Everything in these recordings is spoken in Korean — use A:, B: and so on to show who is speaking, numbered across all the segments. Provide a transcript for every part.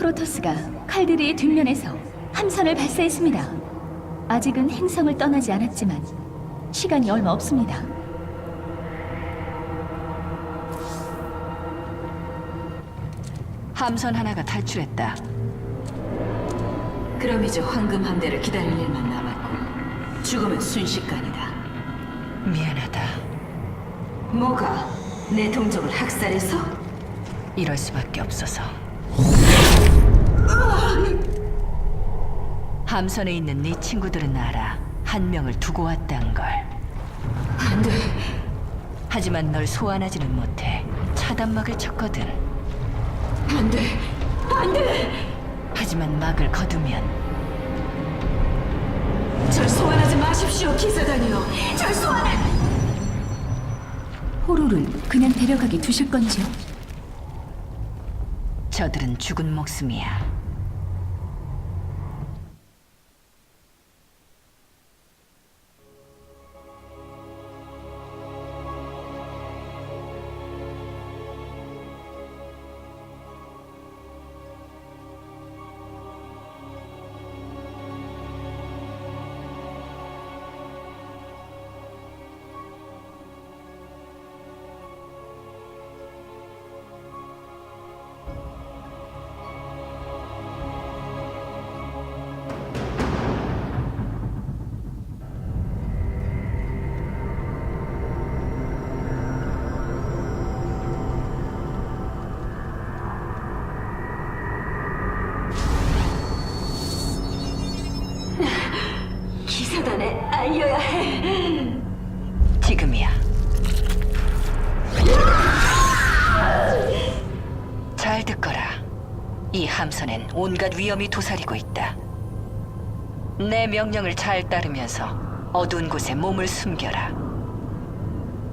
A: 프로토스가 칼데르의 뒷면에서 함선을 발사했습니다. 아직은 행성을 떠나지 않았지만 시간이 얼마 없습니다.
B: 함선 하나가 탈출했다.
C: 그럼 이제 황금 함대를 기다릴 일만 남았고 죽으면 순식간이다.
B: 미안하다.
C: 뭐가 내 동족을 학살해서
B: 이럴 수밖에 없어서. 함선에 있는 네 친구들은 알아. 한 명을 두고 왔단 걸.
C: 안 돼.
B: 하지만 널 소환하지는 못해. 차단막을 쳤거든.
C: 안 돼. 안 돼.
B: 하지만 막을 거두면
C: 절 소환하지 마십시오, 기사단이요. 절 소환해.
A: 호로를 그냥 데려가게 두실 건지요?
B: 저들은 죽은 목숨이야. 지금이야. 잘 듣거라. 이 함선엔 온갖 위험이 도사리고 있다. 내 명령을 잘 따르면서 어두운 곳에 몸을 숨겨라.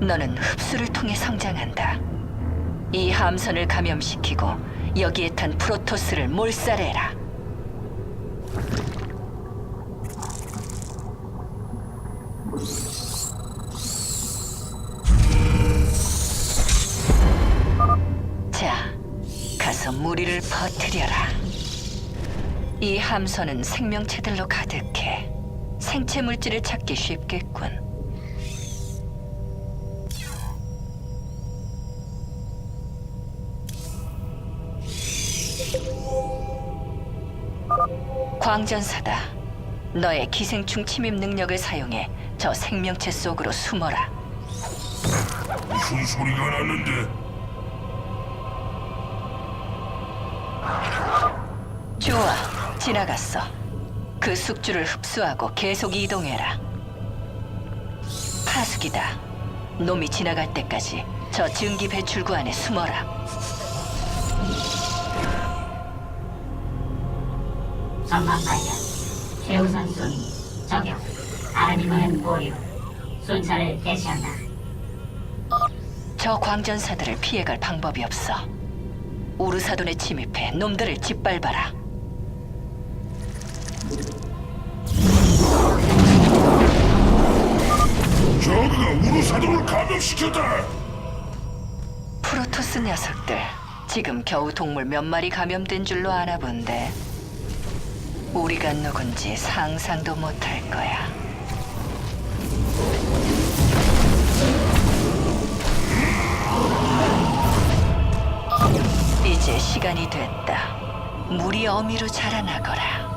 B: 너는 흡수를 통해 성장한다. 이 함선을 감염시키고 여기에 탄 프로토스를 몰살해라. 무리를 퍼뜨려라. 이 함선은 생명체들로 가득해. 생체 물질을 찾기 쉽겠군. 광전사다. 너의 기생충 침입 능력을 사용해 저 생명체 속으로 숨어라.
D: 무슨 소리가 났는데?
B: 좋아, 지나갔어. 그 숙주를 흡수하고 계속 이동해라. 파수기다. 놈이 지나갈 때까지 저 증기 배출구 안에 숨어라.
E: 전방 발견. 최우선 순위 적용. 아르미노는 보류. 순찰을 개시한다.
B: 저 광전사들을 피해갈 방법이 없어. 우르사돈에 침입해 놈들을 짓밟아라.
D: 우루사동을 감염시켰다!
B: 프로토스 녀석들 지금 겨우 동물 몇 마리 감염된 줄로 아나 본데 우리가 누군지 상상도 못할 거야. 이제 시간이 됐다. 물이 어미로 자라나거라.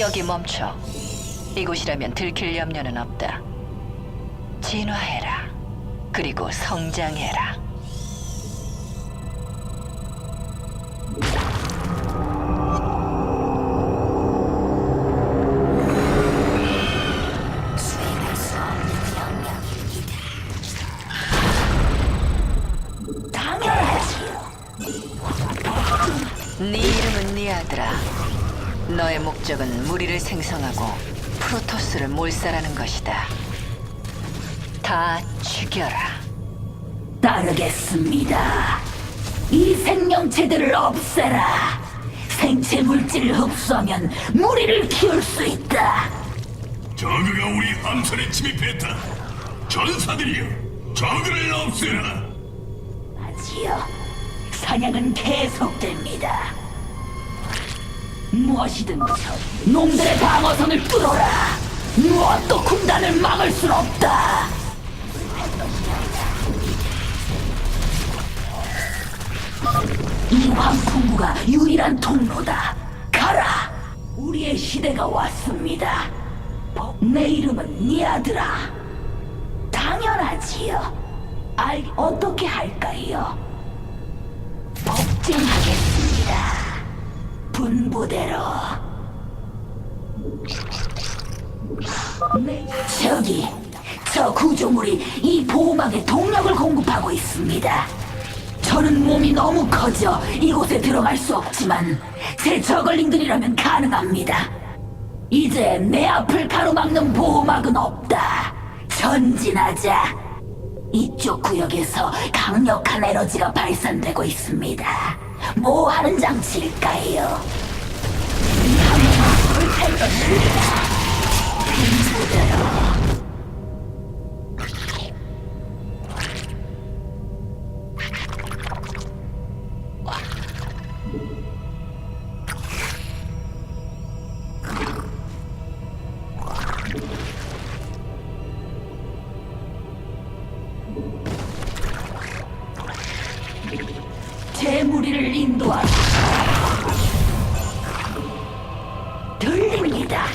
B: 여기 멈춰. 이곳이라면 들킬 염려는 없다. 진화해라. 그리고 성장해라. 네 이름은 니아드라. 너의 목적은 무리를 생성하고 프로토스를 몰살하는 것이다. 다 죽여라.
F: 따르겠습니다. 이 생명체들을 없애라. 생체 물질을 흡수하면 무리를 키울 수 있다.
D: 저그가 우리 함선에 침입했다. 전사들이여, 저그를 없애라.
F: 하지요. 사냥은 계속됩니다. 무엇이든 저 놈들의 방어선을 뚫어라. 무엇도 군단을 막을 순 없다. 이 황풍구가 유일한 통로다. 가라. 우리의 시대가 왔습니다. 내 이름은 니아드라. 당연하지요. 알 어떻게 할까요? 복종하겠습니다. 분부대로. 네, 저기 저 구조물이 이 보호막에 동력을 공급하고 있습니다. 저는 몸이 너무 커져 이곳에 들어갈 수 없지만 제 저글링들이라면 가능합니다. 이제 내 앞을 가로막는 보호막은 없다. 전진하자. 이쪽 구역에서 강력한 에너지가 발산되고 있습니다. 뭐 하는 장치일까요? 이 함정은 불탈 것입니다. 분부대로. 들립니다.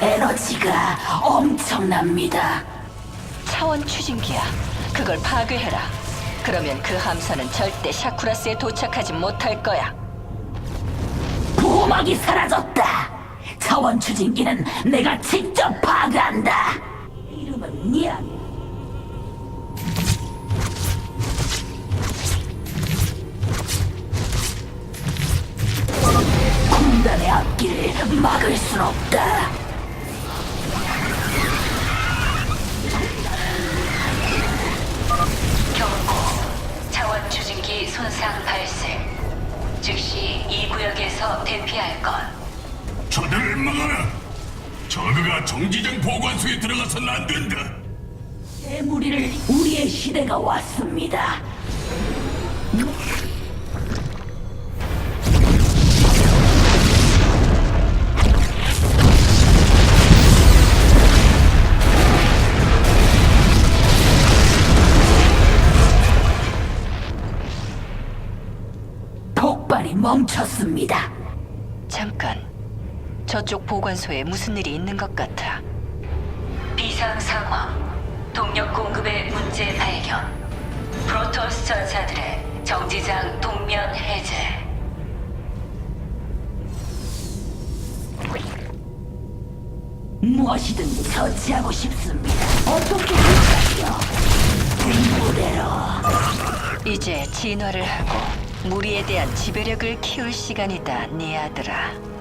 F: 에너지가 엄청납니다.
B: 차원 추진기야. 그걸 파괴해라. 그러면 그 함선은 절대 샤쿠라스에 도착하지 못할 거야.
F: 보호막이 사라졌다. 차원 추진기는 내가 직접 파괴한다. 이름은 니아.
D: 저그가 정지장 보관소에 들어가서는 안 된다.
F: 내 무리를 우리의 시대가 왔습니다. 폭발이 멈췄습니다.
B: 잠깐. 저쪽 보관소에 무슨 일이 있는 것 같아.
G: 비상 상황. 동력 공급에 문제 발견. 프로토스 전사들의 정지장 동면 해제.
F: 무엇이든 처치하고 싶습니다. 어떻게 할까요? 분부대로.
B: 이제 진화를 하고 무리에 대한 지배력을 키울 시간이다, 네 아들아.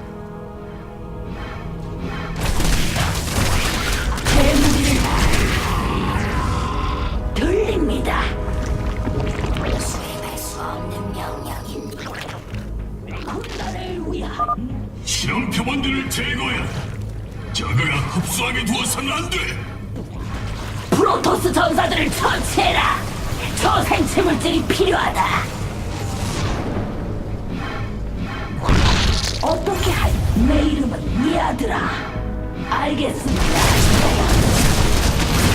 D: 실험 표본들을 제거해라. 저그가 흡수하게 두어서는 안 돼.
F: 프로토스 전사들을 처치해라. 저 생체 물질이 필요하다. 어떻게 할? 내 이름은 미아드라. 알겠습니다.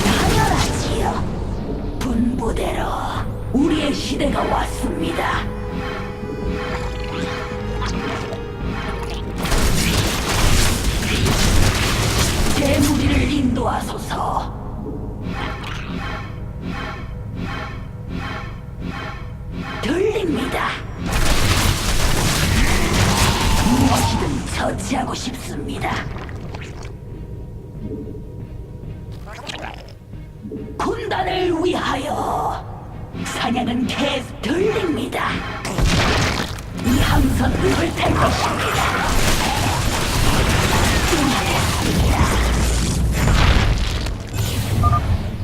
F: 당연하지요. 분부대로 우리의 시대가 왔습니다. 사냥은 계속 들립니다. 이 함선 불탈 것입니다.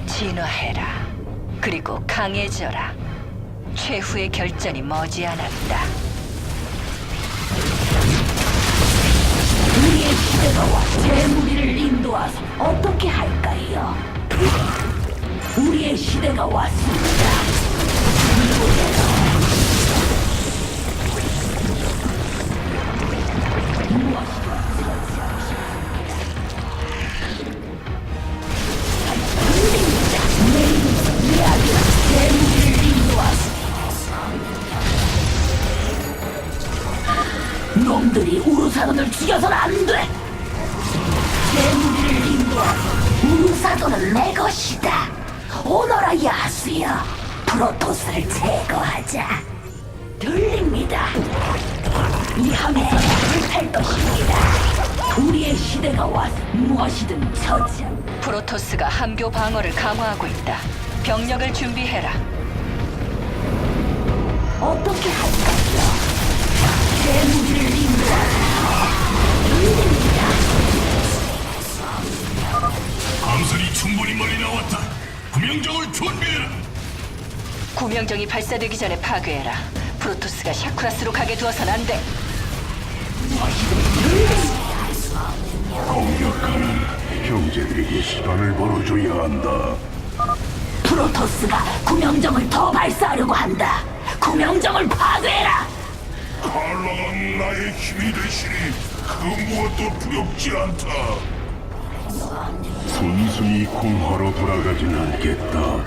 B: 진화해라. 그리고 강해져라. 최후의 결전이 머지않았다.
F: 우리의 시대가 제 무리를 인도와서 어떻게 할까요? 우리의 시대가 왔습니다. 놈들이 우르사돈을 죽여서는 안 돼! 내 무리를 인도하고 우르사돈은 내 것이다! 오너라 야수여! 프로토스를 제거하자! 들립니다! 이 함선은 불탈 것입니다! 우리의 시대가 와서 무엇이든 처치한
B: 프로토스가 함교 방어를 강화하고 있다. 병력을 준비해라.
F: 어떻게 할
D: 충분히 멀리 나왔다. 구명정을 준비해라.
B: 구명정이 발사되기 전에 파괴해라. 프로토스가 샤쿠라스로 가게 두어선 안 돼.
D: 공격하는 형제들에게 시간을 벌어줘야 한다.
F: 프로토스가 구명정을 더 발사하려고 한다! 구명정을 파괴해라!
D: 칼라가 나의 힘이 되시니 그 무엇도 두렵지 않다. 순순히 공화로 돌아가진 않겠다.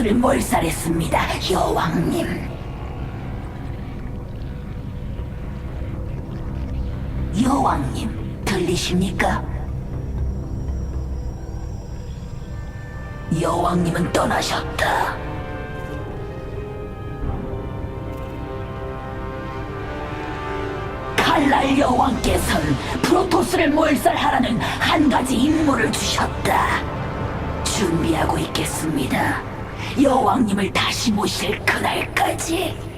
F: 프로토스를 몰살했습니다, 여왕님. 여왕님, 들리십니까? 여왕님은 떠나셨다. 칼날 여왕께서는 프로토스를 몰살하라는 한 가지 임무를 주셨다. 준비하고 있겠습니다. 여왕님을 다시 모실 그날까지.